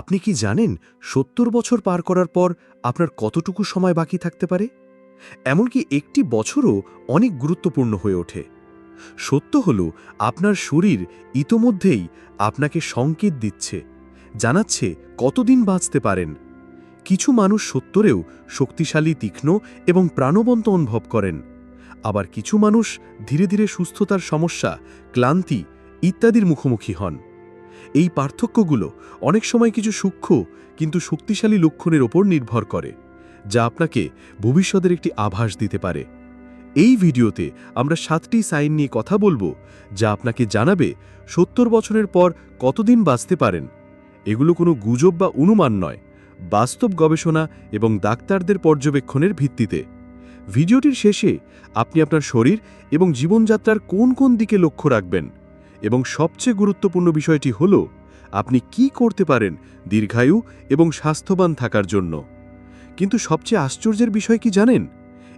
আপনি কি জানেন সত্তর বছর পার করার পর আপনার কতটুকু সময় বাকি থাকতে পারে? এমনকি একটি বছরও অনেক গুরুত্বপূর্ণ হয়ে ওঠে। সত্য হল, আপনার শরীর ইতোমধ্যেই আপনাকে সংকেত দিচ্ছে, জানাচ্ছে কতদিন বাঁচতে পারেন। কিছু মানুষ সত্তরেও শক্তিশালী, তীক্ষ্ণ এবং প্রাণবন্ত অনুভব করেন। আবার কিছু মানুষ ধীরে ধীরে সুস্থতার সমস্যা, ক্লান্তি ইত্যাদির মুখোমুখি হন। এই পার্থক্যগুলো অনেক সময় কিছু সূক্ষ্ম, কিন্তু শক্তিশালী লক্ষণের ওপর নির্ভর করে, যা আপনাকে ভবিষ্যতের একটি আভাস দিতে পারে। এই ভিডিওতে আমরা সাতটি সাইন নিয়ে কথা বলব, যা আপনাকে জানাবে সত্তর বছরের পর কতদিন বাঁচতে পারেন। এগুলো কোনো গুজব বা অনুমান নয়, বাস্তব গবেষণা এবং ডাক্তারদের পর্যবেক্ষণের ভিত্তিতে। ভিডিওটির শেষে আপনি আপনার শরীর এবং জীবনযাত্রার কোন কোন দিকে লক্ষ্য রাখবেন এবং সবচেয়ে গুরুত্বপূর্ণ বিষয়টি হল, আপনি কি করতে পারেন দীর্ঘায়ু এবং স্বাস্থ্যবান থাকার জন্য। কিন্তু সবচেয়ে আশ্চর্যের বিষয় কি জানেন?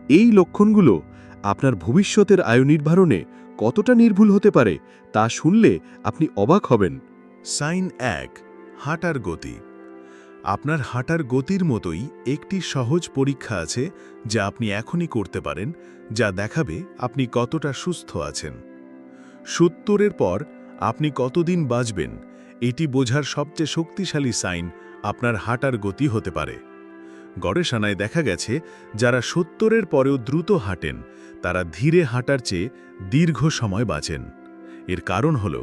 এই লক্ষণগুলো আপনার ভবিষ্যতের আয়ু নির্ধারণে কতটা নির্ভুল হতে পারে তা শুনলে আপনি অবাক হবেন। সাইন এক, হাঁটার গতি। আপনার হাঁটার গতির মতোই একটি সহজ পরীক্ষা আছে যা আপনি এখনই করতে পারেন, যা দেখাবে আপনি কতটা সুস্থ আছেন। সত্তরের পর আপনি কতদিন বাঁচবেন, এটি বোঝার সবচেয়ে শক্তিশালী সাইন আপনার হাঁটার গতি হতে পারে। গবেষণায় দেখা গেছে, যারা সত্তরের পরেও দ্রুত হাঁটেন, তারা ধীরে হাঁটার চেয়ে দীর্ঘ সময় বাঁচেন। এর কারণ হল,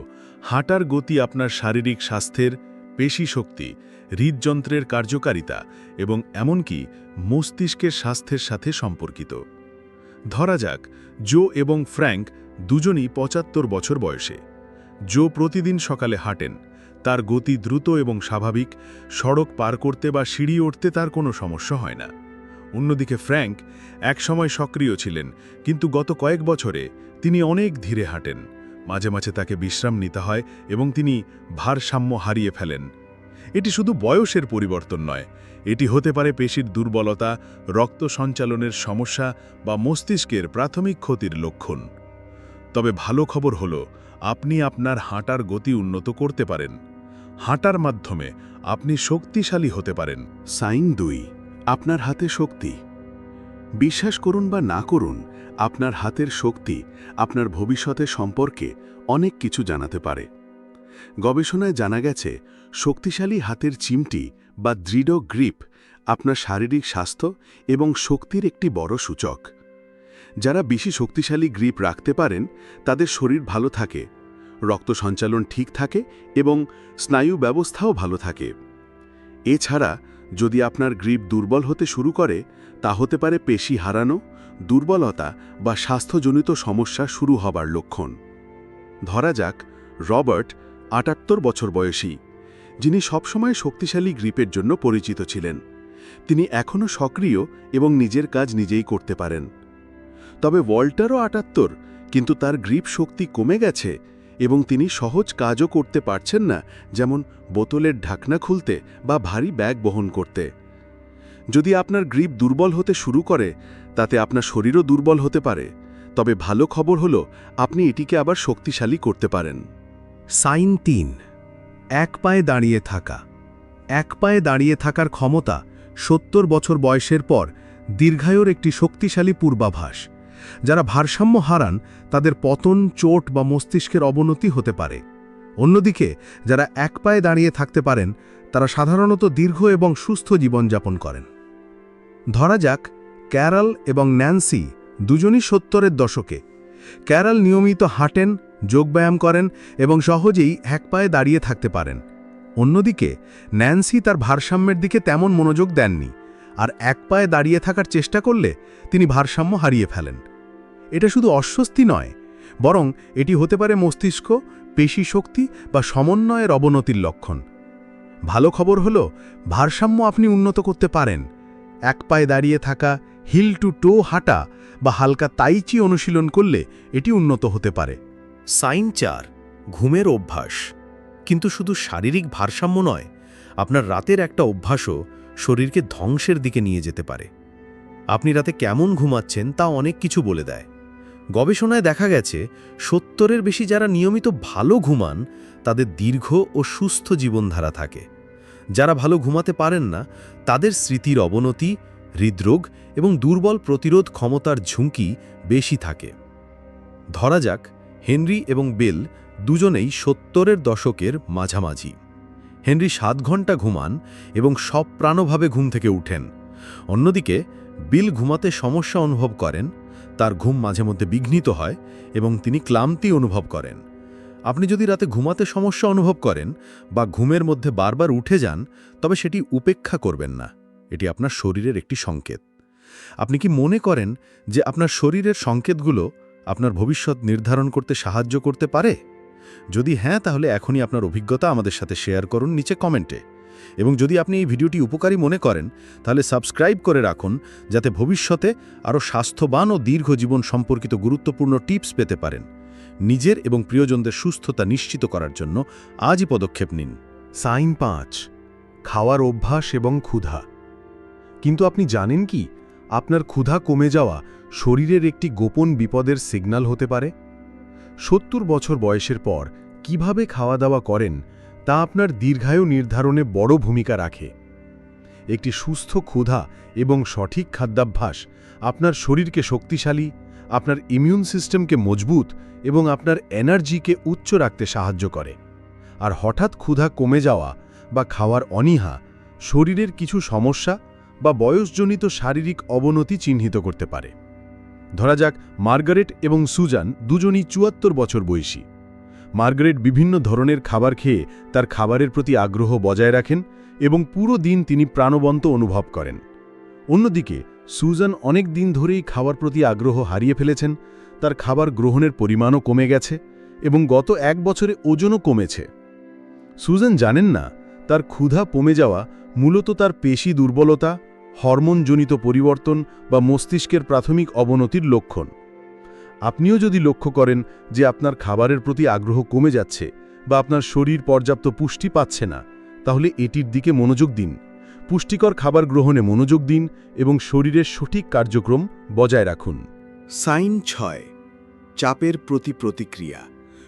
হাঁটার গতি আপনার শারীরিক স্বাস্থ্যের পেশি শক্তি, হৃদযন্ত্রের কার্যকারিতা এবং এমনকি মস্তিষ্কের স্বাস্থ্যের সাথে সম্পর্কিত। ধরা যাক, জো এবং ফ্র্যাঙ্ক দুজনই পঁচাত্তর বছর বয়সে। জো প্রতিদিন সকালে হাঁটেন। তার গতি দ্রুত এবং স্বাভাবিক, সড়ক পার করতে বা সিঁড়ি উঠতে তার কোনো সমস্যা হয় না। অন্যদিকে ফ্র্যাঙ্ক একসময় সক্রিয় ছিলেন, কিন্তু গত কয়েক বছরে তিনি অনেক ধীরে হাঁটেন। মাঝে মাঝে তাকে বিশ্রাম নিতে হয় এবং তিনি ভারসাম্য হারিয়ে ফেলেন। এটি শুধু বয়সের পরিবর্তন নয়, এটি হতে পারে পেশির দুর্বলতা, রক্ত সঞ্চালনের সমস্যা বা মস্তিষ্কের প্রাথমিক ক্ষতির লক্ষণ। তবে ভালো খবর হল, আপনি আপনার হাঁটার গতি উন্নত করতে পারেন। হাঁটার মাধ্যমে আপনি শক্তিশালী হতে পারেন। সাইন দুই, আপনার হাতে শক্তি। বিশ্বাস করুন বা না করুন, আপনার হাতের শক্তি আপনার ভবিষ্যতে সম্পর্কে অনেক কিছু জানাতে পারে। গবেষণায় জানা গেছে, শক্তিশালী হাতের চিমটি বা দৃঢ় গ্রিপ আপনার শারীরিক স্বাস্থ্য এবং শক্তির একটি বড় সূচক। যারা বেশি শক্তিশালী গ্রিপ রাখতে পারেন, তাদের শরীর ভালো থাকে, রক্ত সঞ্চালন ঠিক থাকে এবং স্নায়ু ব্যবস্থাও ভালো থাকে। এছাড়া, যদি আপনার গ্রিপ দুর্বল হতে শুরু করে, তা হতে পারে পেশি হারানো, দুর্বলতা বা স্বাস্থ্যজনিত সমস্যা শুরু হবার লক্ষণ। ধরা যাক, রবার্ট আটাত্তর বছর বয়সী, যিনি সবসময় শক্তিশালী গ্রিপের জন্য পরিচিত ছিলেন। তিনি এখনও সক্রিয় এবং নিজের কাজ নিজেই করতে পারেন। তবে ওয়াল্টারও আটাত্তর, কিন্তু তার গ্রিপ শক্তি কমে গেছে এবং তিনি সহজ কাজও করতে পারছেন না, যেমন বোতলের ঢাকনা খুলতে বা ভারী ব্যাগ বহন করতে। যদি আপনার গ্রিপ দুর্বল হতে শুরু করে, তাতে আপনার শরীরও দুর্বল হতে পারে। তবে ভালো খবর হলো, আপনি এটিকে আবার শক্তিশালী করতে পারেন। সাইন তিন, এক পায়ে দাঁড়িয়ে থাকা। এক পায়ে দাঁড়িয়ে থাকার ক্ষমতা সত্তর বছর বয়সের পর দীর্ঘায়ুর একটি শক্তিশালী পূর্বাভাস। যারা ভারসাম্য হারান, তাদের পতন, চোট বা মস্তিষ্কের অবনতি হতে পারে। অন্যদিকে, যারা এক পায়ে দাঁড়িয়ে থাকতে পারেন, তারা সাধারণত দীর্ঘ এবং সুস্থ জীবনযাপন করেন। ধরা যাক, ক্যারাল এবং ন্যান্সি দুজনই সত্তরের দশকে। ক্যারাল নিয়মিত হাঁটেন, যোগব্যায়াম করেন এবং সহজেই এক পায়ে দাঁড়িয়ে থাকতে পারেন। অন্যদিকে, ন্যান্সি তার ভারসাম্যের দিকে তেমন মনোযোগ দেননি। আর এক পায়ে দাঁড়িয়ে থাকার চেষ্টা করলে তিনি ভারসাম্য হারিয়ে ফেলেন। এটা শুধু অস্বস্তি নয়, বরং এটি হতে পারে মস্তিষ্ক, পেশি শক্তি বা সমন্বয়ের অবনতির লক্ষণ। ভালো খবর হল, ভারসাম্য আপনি উন্নত করতে পারেন। এক পায়ে দাঁড়িয়ে থাকা হিল টু টো হাঁটা বা হালকা তাইচি অনুশীলন করলে এটি উন্নত হতে পারে। সাইন চার, ঘুমের অভ্যাস। কিন্তু শুধু শারীরিক ভারসাম্য নয়, আপনার রাতের একটা অভ্যাসও শরীরকে ধ্বংসের দিকে নিয়ে যেতে পারে। আপনি রাতে কেমন ঘুমাচ্ছেন তা অনেক কিছু বলে দেয়। গবেষণায় দেখা গেছে, সত্তরের বেশি যারা নিয়মিত ভালো ঘুমান, তাদের দীর্ঘ ও সুস্থ জীবনধারা থাকে। যারা ভালো ঘুমাতে পারেন না, তাদের স্মৃতির অবনতি, হৃদরোগ এবং দুর্বল প্রতিরোধ ক্ষমতার ঝুঁকি বেশি থাকে। ধরা যাক, হেনরি এবং বেল দুজনেই সত্তরের দশকের মাঝামাঝি। হেনরি সাত ঘণ্টা ঘুমান এবং সব প্রাণভাবে ঘুম থেকে উঠেন। অন্যদিকে, বিল ঘুমাতে সমস্যা অনুভব করেন, তার ঘুম মাঝে মধ্যে বিঘ্নিত হয় এবং তিনি ক্লান্তি অনুভব করেন। আপনি যদি রাতে ঘুমাতে সমস্যা অনুভব করেন বা ঘুমের মধ্যে বারবার উঠে যান, তবে সেটি উপেক্ষা করবেন না। এটি আপনার শরীরের একটি সংকেত। আপনি কি মনে করেন যে আপনার শরীরের সংকেতগুলো আপনার ভবিষ্যৎ নির্ধারণ করতে সাহায্য করতে পারে? যদি হ্যাঁ তাহলে এখনই আপনার অভিজ্ঞতা আমাদের সাথে শেয়ার করুন নিচে কমেন্টে। এবং যদি আপনি এই ভিডিওটি উপকারী মনে করেন, তাহলে সাবস্ক্রাইব করে রাখুন, যাতে ভবিষ্যতে আরও স্বাস্থ্যবান ও দীর্ঘ জীবন সম্পর্কিত গুরুত্বপূর্ণ টিপস পেতে পারেন। নিজের এবং প্রিয়জনদের সুস্থতা নিশ্চিত করার জন্য আজই পদক্ষেপ নিন। সাইন পাঁচ, খাওয়ার অভ্যাস এবং ক্ষুধা। কিন্তু আপনি জানেন কি? আপনার ক্ষুধা কমে যাওয়া শরীরের একটি গোপন বিপদের সিগন্যাল হতে পারে। সত্তর বছর বয়সের পর কীভাবে খাওয়া দাওয়া করেন, তা আপনার দীর্ঘায়ু নির্ধারণে বড় ভূমিকা রাখে। একটি সুস্থ ক্ষুধা এবং সঠিক খাদ্যাভ্যাস আপনার শরীরকে শক্তিশালী, আপনার ইমিউন সিস্টেমকে মজবুত এবং আপনার এনার্জিকে উচ্চ রাখতে সাহায্য করে। আর হঠাৎ ক্ষুধা কমে যাওয়া বা খাওয়ার অনীহা শরীরের কিছু সমস্যা বা বয়সজনিত শারীরিক অবনতি চিহ্নিত করতে পারে। ধরা যাক, মার্গারেট এবং সুজান দুজনই চুয়াত্তর বছর বয়সী। মার্গারেট বিভিন্ন ধরনের খাবার খেয়ে তার খাবারের প্রতি আগ্রহ বজায় রাখেন এবং পুরো দিন তিনি প্রাণবন্ত অনুভব করেন। অন্যদিকে, সুজান অনেক দিন ধরেই খাওয়ার প্রতি আগ্রহ হারিয়ে ফেলেছেন, তার খাবার গ্রহণের পরিমাণও কমে গেছে এবং গত এক বছরে ওজনও কমেছে। সুজান জানেন না, তার ক্ষুধা কমে যাওয়া মূলত তার পেশি দুর্বলতা হরমোনজনিত পরিবর্তন বা মস্তিষ্কের প্রাথমিক অবনতির লক্ষণ। আপনিও যদি লক্ষ্য করেন যে আপনার খাবারের প্রতি আগ্রহ কমে যাচ্ছে বা আপনার শরীর পর্যাপ্ত পুষ্টি পাচ্ছে না, তাহলে এটির দিকে মনোযোগ দিন। পুষ্টিকর খাবার গ্রহণে মনোযোগ দিন এবং শরীরের সঠিক কার্যক্রম বজায় রাখুন। সাইন ছয়, চাপের প্রতি প্রতিক্রিয়া।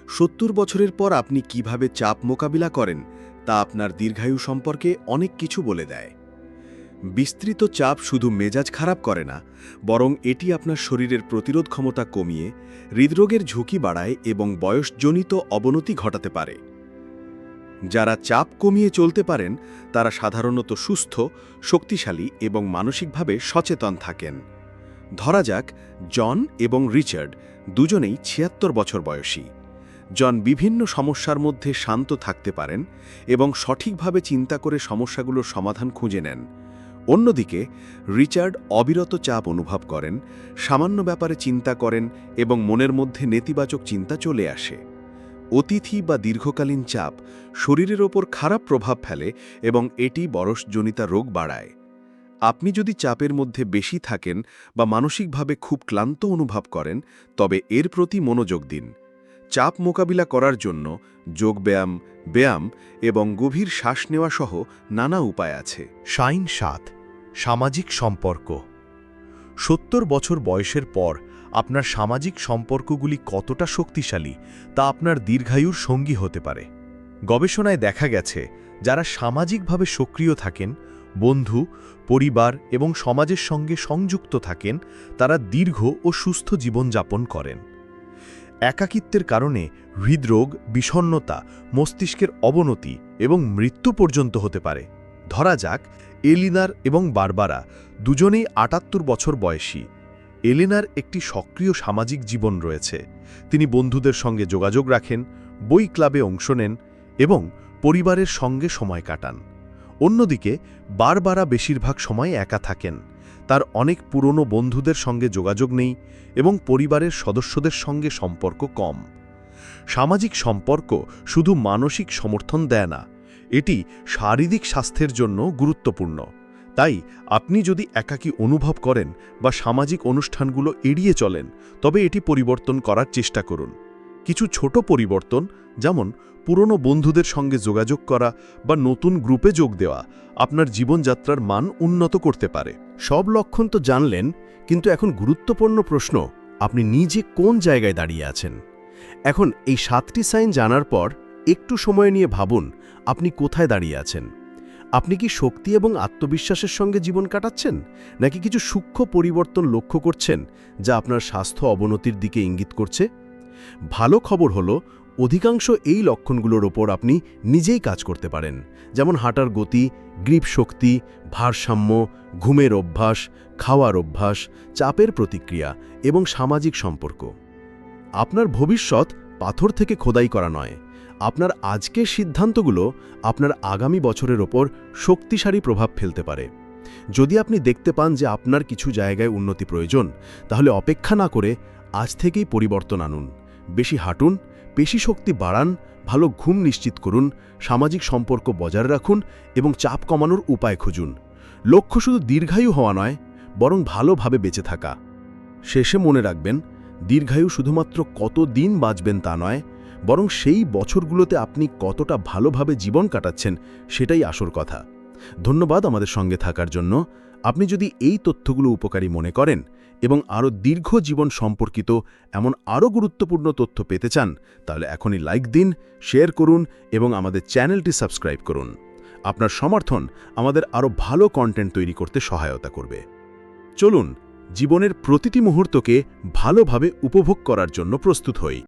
সত্তর বছরের পর আপনি কীভাবে চাপ মোকাবিলা করেন তা আপনার দীর্ঘায়ু সম্পর্কে অনেক কিছু বলে দেয়। বিস্তৃত চাপ শুধু মেজাজ খারাপ করে না, বরং এটি আপনার শরীরের প্রতিরোধ ক্ষমতা কমিয়ে, হৃদরোগের ঝুঁকি বাড়ায় এবং বয়সজনিত অবনতি ঘটাতে পারে। যারা চাপ কমিয়ে চলতে পারেন, তারা সাধারণত সুস্থ, শক্তিশালী এবং মানসিকভাবে সচেতন থাকেন। ধরা যাক, জন এবং রিচার্ড দুজনেই ছিয়াত্তর বছর বয়সী। জন বিভিন্ন সমস্যার মধ্যে শান্ত থাকতে পারেন এবং সঠিকভাবে চিন্তা করে সমস্যাগুলোর সমাধান খুঁজে নেন। অন্যদিকে, রিচার্ড অবিরত চাপ অনুভব করেন, সামান্য ব্যাপারে চিন্তা করেন এবং মনের মধ্যে নেতিবাচক চিন্তা চলে আসে। অতিথি বা দীর্ঘকালীন চাপ শরীরের ওপর খারাপ প্রভাব ফেলে এবং এটি বরসজনিতা রোগ বাড়ায়। আপনি যদি চাপের মধ্যে বেশি থাকেন বা মানসিকভাবে খুব ক্লান্ত অনুভব করেন, তবে এর প্রতি মনোযোগ দিন। চাপ মোকাবিলা করার জন্য যোগব্যায়াম, ব্যায়াম এবং গভীর শ্বাস নেওয়া সহ নানা উপায় আছে। সাইন সাত সামাজিক সম্পর্ক। সত্তর বছর বয়সের পর আপনার সামাজিক সম্পর্কগুলি কতটা শক্তিশালী তা আপনার দীর্ঘায়ুর সঙ্গী হতে পারে। গবেষণায় দেখা গেছে, যারা সামাজিকভাবে সক্রিয় থাকেন, বন্ধু, পরিবার এবং সমাজের সঙ্গে সংযুক্ত থাকেন, তারা দীর্ঘ ও সুস্থ জীবনযাপন করেন। একাকিত্বের কারণে হৃদরোগ বিষণ্নতা মস্তিষ্কের অবনতি এবং মৃত্যু পর্যন্ত হতে পারে। ধরা যাক এলিনার এবং বারবারা দুজনেই আটাত্তর বছর বয়সী। এলিনার একটি সক্রিয় সামাজিক জীবন রয়েছে। তিনি বন্ধুদের সঙ্গে যোগাযোগ রাখেন, বই ক্লাবে অংশ নেন এবং পরিবারের সঙ্গে সময় কাটান। অন্যদিকে, বারবারা বেশিরভাগ সময় একা থাকেন। তার অনেক পুরনো বন্ধুদের সঙ্গে যোগাযোগ নেই এবং পরিবারের সদস্যদের সঙ্গে সম্পর্ক কম। সামাজিক সম্পর্ক শুধু মানসিক সমর্থন দেয় না এটি শারীরিক স্বাস্থ্যের জন্য গুরুত্বপূর্ণ। তাই আপনি যদি একাকী অনুভব করেন বা সামাজিক অনুষ্ঠানগুলো এড়িয়ে চলেন, তবে এটি পরিবর্তন করার চেষ্টা করুন। কিছু ছোট পরিবর্তন, যেমন পুরনো বন্ধুদের সঙ্গে যোগাযোগ করা বা নতুন গ্রুপে যোগ দেওয়া, আপনার জীবনযাত্রার মান উন্নত করতে পারে। সব লক্ষণ তো জানলেন, কিন্তু এখন গুরুত্বপূর্ণ প্রশ্ন, আপনি নিজে কোন জায়গায় দাঁড়িয়ে আছেন? এখন এই সাতটি সাইন জানার পর একটু সময় নিয়ে ভাবুন আপনি কোথায় দাঁড়িয়ে আছেন? আপনি কি শক্তি এবং আত্মবিশ্বাসের সঙ্গে জীবন কাটাচ্ছেন? নাকি কিছু সূক্ষ্ম পরিবর্তন লক্ষ্য করছেন যা আপনার স্বাস্থ্য অবনতির দিকে ইঙ্গিত করছে? ভালো খবর হলো, অধিকাংশ এই লক্ষণগুলোর ওপর আপনি নিজেই কাজ করতে পারেন। যেমন হাঁটার গতি, গ্রিপ শক্তি, ভারসাম্য, ঘুমের অভ্যাস, খাওয়ার অভ্যাস, চাপের প্রতিক্রিয়া এবং সামাজিক সম্পর্ক। আপনার ভবিষ্যৎ পাথর থেকে খোদাই করা নয়। আপনার আজকের সিদ্ধান্তগুলো আপনার আগামী বছরের ওপর শক্তিশালী প্রভাব ফেলতে পারে। যদি আপনি দেখতে পান যে আপনার কিছু জায়গায় উন্নতি প্রয়োজন, তাহলে অপেক্ষা না করে আজ থেকেই পরিবর্তন আনুন। বেশি হাঁটুন, পেশি শক্তি বাড়ান, ভালো ঘুম নিশ্চিত করুন, সামাজিক সম্পর্ক বজায় রাখুন এবং চাপ কমানোর উপায় খুঁজুন। লক্ষ্য শুধু দীর্ঘায়ু হওয়া নয়, বরং ভালোভাবে বেঁচে থাকা। শেষে মনে রাখবেন, দীর্ঘায়ু শুধুমাত্র কত দিন বাঁচবেন তা নয় বরং সেই বছরগুলোতে আপনি কতটা ভালোভাবে জীবন কাটাচ্ছেন সেটাই আসল কথা। ধন্যবাদ আমাদের সঙ্গে থাকার জন্য। আপনি যদি এই তথ্যগুলো উপকারী মনে করেন এবং আরও দীর্ঘ জীবন সম্পর্কিত এমন আরও গুরুত্বপূর্ণ তথ্য পেতে চান, তাহলে এখনই লাইক দিন, শেয়ার করুন এবং আমাদের চ্যানেলটি সাবস্ক্রাইব করুন। আপনার সমর্থন আমাদের আরও ভালো কন্টেন্ট তৈরি করতে সহায়তা করবে। চলুন, জীবনের প্রতিটি মুহূর্তকে ভালোভাবে উপভোগ করার জন্য প্রস্তুত হই।